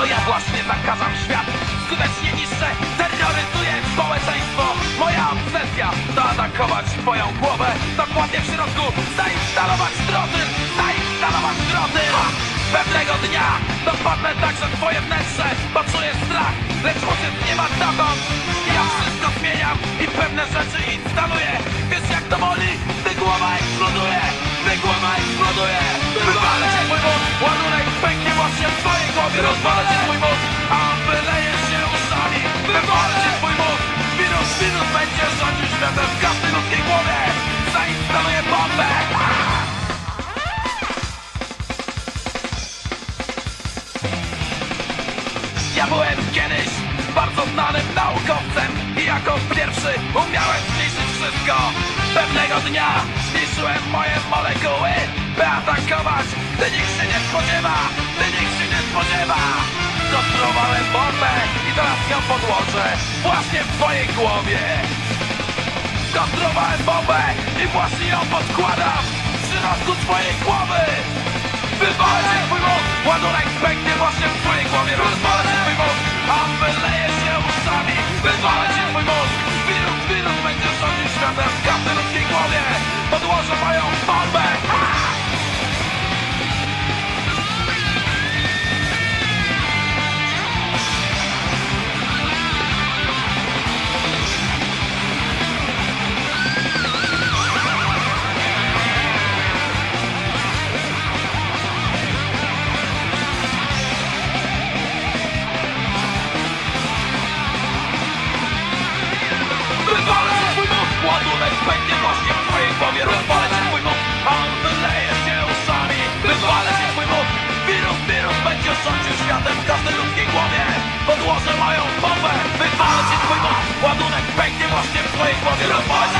To ja właśnie nakazam świat. Skutecznie niszczę, terroryzuję społeczeństwo. Moja obsesja to atakować twoją głowę. Dokładnie w środku zainstalować droty Zainstalować droty ha! Pewnego dnia dopadnę także twoje wnętrze Poczujesz strach, lecz musisz nie ma dokąd Ja wszystko zmienię kiedyś bardzo znanym naukowcem I jako pierwszy umiałem zniszczyć wszystko. Pewnego dnia zniszczyłem moje molekuły By atakować, gdy nikt się nie spodziewa Gdy nikt się nie spodziewa. Konstruowałem bombę i teraz ją podłożę Właśnie w twojej głowie. Skonstruowałem bombę i właśnie ją podkładam W środku twojej głowy. Wywalę cię twój mózg Ładunek pęknie właśnie w twojej głowie Bye. enquanto não pode